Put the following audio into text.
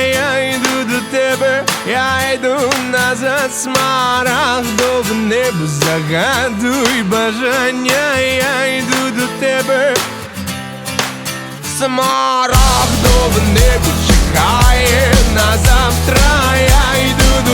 я йду до тебе, я йду назад, смарагдове небо, загадуй бажання, я йду до тебе. Смарагдове небо чекає на завтра, я йду до